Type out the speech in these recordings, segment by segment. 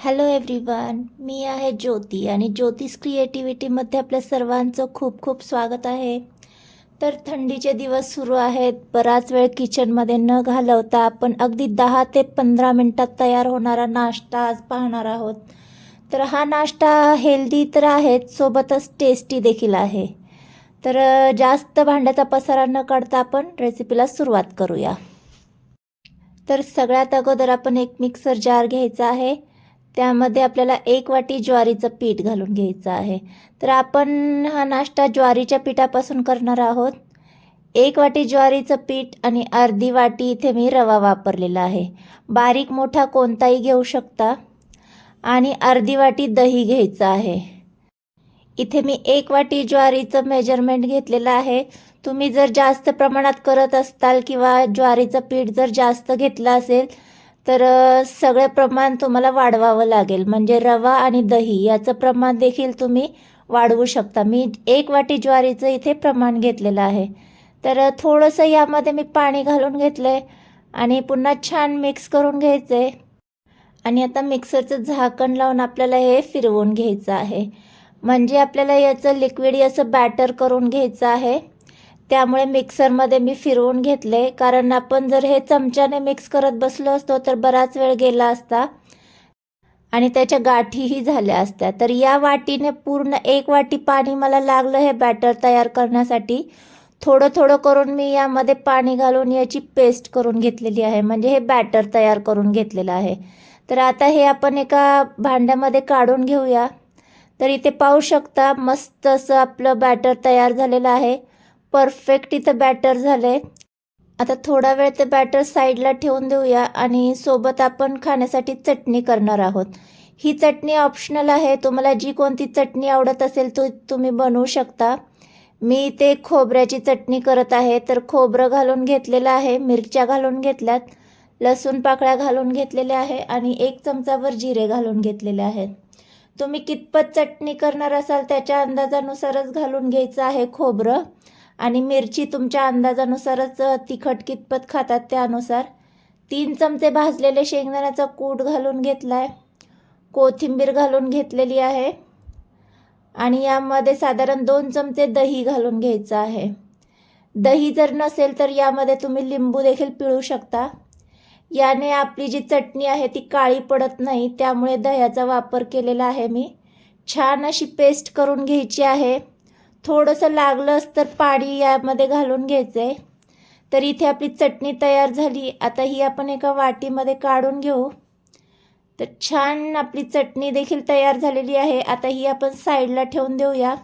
Hello everyone मी आहे ज्योती आणि ज्योतिष क्रिएटिव्हिटीमध्ये आपल्या सर्वांचं खूप खूप स्वागत आहे. तर थंडीचे दिवस सुरू आहेत. बराच वेळ किचनमध्ये न घालवता आपण अगदी दहा ते पंधरा मिनटात तयार होणारा नाश्ता आज पाहणार आहोत. तर हा नाश्ता हेल्दी तर आहेच सोबतच टेस्टी देखील आहे. तर जास्त भांड्याचा पसारा न काढता आपण रेसिपीला सुरुवात करूया. तर सगळ्यात अगोदर आपण एक मिक्सर जार घ्यायचा आहे. त्यामध्ये आपल्याला एक वाटी ज्वारीचं पीठ घालून घ्यायचं आहे. तर आपण हा नाश्ता ज्वारीच्या पिठापासून करणार आहोत. एक वाटी ज्वारीचं पीठ आणि अर्धी वाटी इथे मी रवा वापरलेला आहे. बारीक मोठा कोणताही घेऊ शकता. आणि अर्धी वाटी दही घ्यायचं आहे. इथे मी एक वाटी ज्वारीचं मेजरमेंट घेतलेलं आहे. तुम्ही जर जास्त प्रमाणात करत असताल किंवा ज्वारीचं पीठ जर जास्त घेतलं असेल तर सगळं प्रमाण तुम्हाला वाढवावं लागेल. म्हणजे रवा आणि दही याचं प्रमाण देखील तुम्ही वाढवू शकता. मी एक वाटी ज्वारीचं इथे प्रमाण घेतलेलं आहे. तर थोडंसं यामध्ये मी पाणी घालून घेतलं आहे आणि पुन्हा छान मिक्स करून घ्यायचं आहे आणि आता मिक्सरचं झाकण लावून आपल्याला हे फिरवून घ्यायचं आहे. म्हणजे आपल्याला याचं लिक्विड असं बॅटर करून घ्यायचं आहे. त्यामुळे मिक्सरमध्ये मी फिरवून घेतले. कारण आपण जर हे चमच्याने मिक्स करत बसलो असतो तर बराच वेळ गेला असता आणि त्याच्या गाठीही झाल्या असत्या. तर या वाटीने पूर्ण एक वाटी पाणी मला लागलं हे बॅटर तयार करण्यासाठी. थोडं थोडं करून मी यामध्ये पाणी घालून याची पेस्ट करून घेतलेली आहे. म्हणजे हे बॅटर तयार करून घेतलेलं आहे. तर आता हे आपण एका भांड्यामध्ये काढून घेऊया. तर इथे पाहू शकता मस्त असं आपलं बॅटर तयार झालेलं आहे. परफेक्ट इथं बॅटर झालं आहे आता थोडा वेळ ते बॅटर साईडला ठेवून देऊया आणि सोबत आपण खाण्यासाठी चटणी करणार आहोत. ही चटणी ऑप्शनल आहे. तुम्हाला जी कोणती चटणी आवडत असेल तो तुम्ही बनवू शकता. मी इथे खोबऱ्याची चटणी करत आहे. तर खोबरं घालून घेतलेलं आहे. मिरच्या घालून घेतल्यात. लसूण पाकळ्या घालून घेतलेल्या आहे आणि एक चमचाभर जिरे घालून घेतलेले आहेत. तुम्ही कितपत चटणी करणार असाल त्याच्या अंदाजानुसारच घालून घ्यायचं आहे खोबरं. आणि मिरची तुमच्या अंदाजानुसारच तिखट कितपत खातात त्यानुसार? तीन चमचे भाजलेले शेंगदाण्याचा कूट घालून घेतला आहे कोथिंबीर घालून घेतलेली आहे. आणि यामध्ये साधारण दोन चमचे दही घालून घ्यायचं आहे. दही जर नसेल तर यामध्ये तुम्ही लिंबू देखील पिळू शकता. याने आपली जी चटणी आहे ती काळी पडत नाही त्यामुळे दह्याचा वापर केलेला आहे मी. छान अशी पेस्ट करून घ्यायची आहे. थोडंसं लागलंच तर पाणी यामध्ये घालून घ्यायचं. आहे तर इथे आपली चटणी तयार झाली. आता ही आपण एका वाटीमध्ये काढून घेऊ. तर छान आपली चटणी देखील तयार झालेली आहे. आता ही आपण साईडला ठेवून देऊया.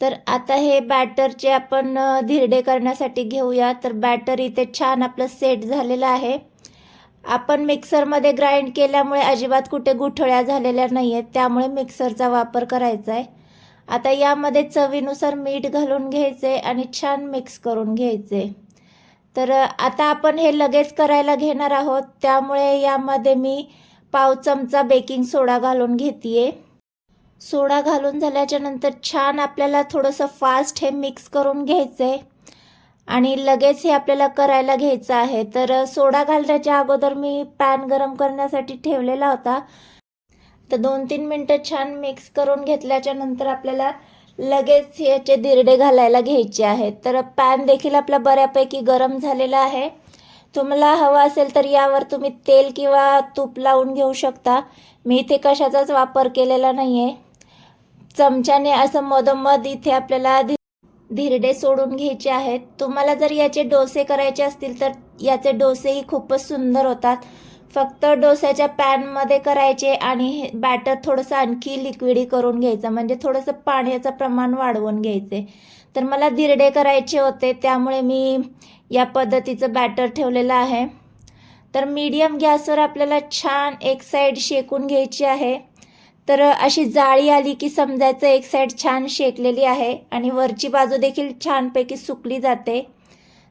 तर आता हे बॅटरचे आपण धिरडे करण्यासाठी घेऊया. तर बॅटर इथे छान आपलं सेट झालेलं आहे. आपण मिक्सरमध्ये ग्राइंड केल्यामुळे अजिबात कुठे गुठळ्या झालेल्या नाही आहेत त्यामुळे मिक्सरचा वापर करायचा आहे आता यामध्ये चवीनुसार मीठ घालून घ्यायचे आणि छान मिक्स करून घ्यायचे. तर आता आपण हे लगेच करायला घेणार आहोत. त्यामुळे यामध्ये मी पाव चमचा बेकिंग सोडा घालून घेते सोडा घालून झाल्याच्यानंतर छान आपल्याला थोडंसं फास्ट हे मिक्स करून घ्यायचं आहे आणि लगेच हे आपल्याला करायला घ्यायचं आहे. तर सोडा घालण्याच्या अगोदर मी पॅन गरम करण्यासाठी ठेवलेला होता. तर दोन तीन मिनटं छान मिक्स करून घेतल्याच्या नंतर आपल्याला लगेच याचे दिरडे घालायला घ्यायचे आहेत. तर पॅन देखील आपला बऱ्यापैकी गरम झालेला आहे. तुम्हाला हवं असेल तर यावर तुम्ही तेल किंवा तूप लावून घेऊ शकता. मी इथे कशाचाच वापर केलेला नाही आहे चमच्याने असं मधोमध इथे आपल्याला धिरडे सोडून घ्यायचे आहेत. तुम्हाला जर याचे डोसे करायचे असतील तर याचे डोसेही खूपच सुंदर होतात. फक्त डोस्याच्या पॅनमध्ये करायचे आणि हे बॅटर थोडंसं आणखी लिक्विडी करून घ्यायचं. म्हणजे थोडंसं पाण्याचं प्रमाण वाढवून घ्यायचे. तर मला धिरडे करायचे होते त्यामुळे मी या पद्धतीचं बॅटर ठेवलेलं आहे. तर मीडियम गॅसवर आपल्याला छान एक साईड शेकून घ्यायची आहे. तर अशी जाळी आली की समजायचं एक साईड छान शेकलेली आहे आणि वरची बाजू देखील छानपैकी सुकली जाते.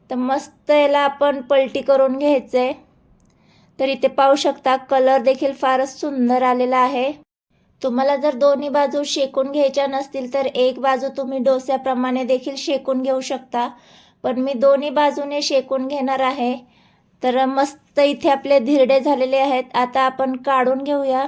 तर मस्त याला आपण पलटी करून घ्यायचं. आहे तर इथे पाहू शकता कलर देखील फारच सुंदर आलेला आहे. तुम्हाला जर दोन्ही बाजू शेकून घ्यायच्या नसतील तर एक बाजू तुम्ही डोस्याप्रमाणे देखील शेकून घेऊ शकता. पण मी दोन्ही बाजूने शेकून घेणार आहे. तर मस्त इथे आपले धिरडे झालेले आहेत. आता आपण काढून घेऊया.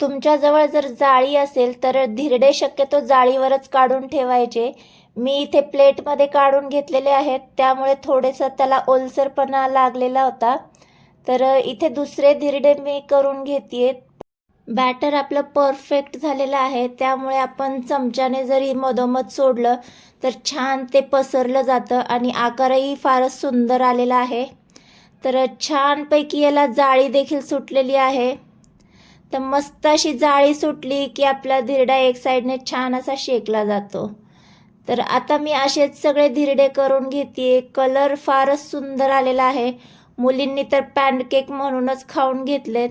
तुमच्याजवळ जर जाळी असेल तर धिरडे शक्यतो जाळीवरच काढून ठेवायचे. मी इथे प्लेटमध्ये काढून घेतलेले आहेत. त्यामुळे थोडेसं त्याला ओलसरपणा लागलेला होता. तर इथे दुसरे धिरडे मी करून घेते बॅटर आपलं परफेक्ट झालेलं आहे. त्यामुळे आपण चमच्याने जरी मधोमध सोडलं तर छान ते पसरलं जातं आणि आकारही फारच सुंदर आलेला आहे. तर छानपैकी याला जाळी देखील सुटलेली आहे. तर मस्त अशी जाळी सुटली की आपला धिरडा एक साईडने छान असा शेकला जातो. तर आता मी असेच सगळे धिरडे करून घेते कलर फारच सुंदर आलेला आहे. मुलींनी तर पॅनकेक म्हणूनच खाऊन घेतलेत.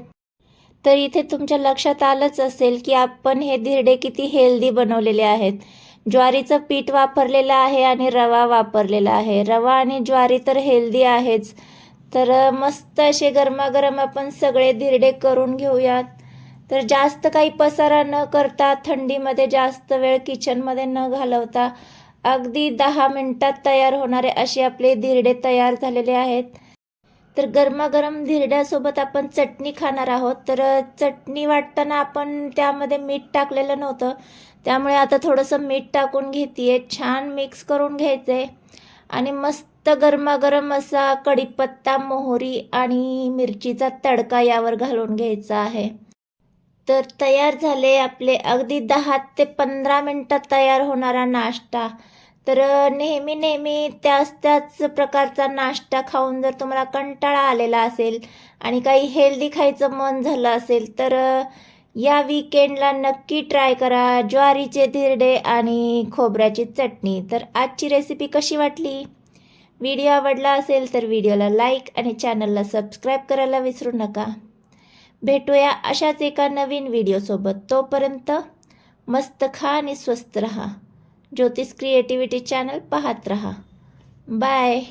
तर इथे तुमच्या लक्षात आलंच असेल की आपण हे धिरडे किती हेल्दी बनवलेले आहेत. ज्वारीचं पीठ वापरलेलं आहे आणि रवा वापरलेला आहे. रवा आणि ज्वारी तर हेल्दी आहेच. तर मस्त असे गरमागरम आपण सगळे धिरडे करून घेऊयात. तर जास्त काही पसारा न करता थंडीमध्ये जास्त वेळ किचनमध्ये न घालवता अगदी दहा मिनटात तयार होणारे असे आपले धिरडे तयार झालेले आहेत. तर गरमागरम धिरड्यासोबत आपण चटणी खाणार आहोत. तर चटणी वाटताना आपण त्यामध्ये मीठ टाकलेलं नव्हतं. त्यामुळे आता थोडंसं मीठ टाकून घेते छान मिक्स करून घ्यायचं आहे आणि मस्त गरमागरम असा कढीपत्ता मोहरी आणि मिरचीचा तडका यावर घालून घ्यायचा आहे. तर तयार झाले आपले अगदी दहा ते पंधरा मिनटात तयार होणारा नाश्ता. तर नेहमी नेहमी त्याच त्याच प्रकारचा नाश्ता खाऊन जर तुम्हाला कंटाळा आलेला असेल आणि काही हेल्दी खायचं मन झालं असेल तर या विकेंडला नक्की ट्राय करा ज्वारीचे धिरडे आणि खोबऱ्याची चटणी. तर आजची रेसिपी कशी वाटली? व्हिडिओ आवडला असेल तर व्हिडिओला लाईक आणि चॅनलला सबस्क्राईब करायला विसरू नका. भेटूया अशाच एका नवीन व्हिडिओसोबत तोपर्यंत मस्त खा आणि स्वस्त रहा. ज्योतिष क्रिएटिव्हिटी चॅनल पाहत रहा. बाय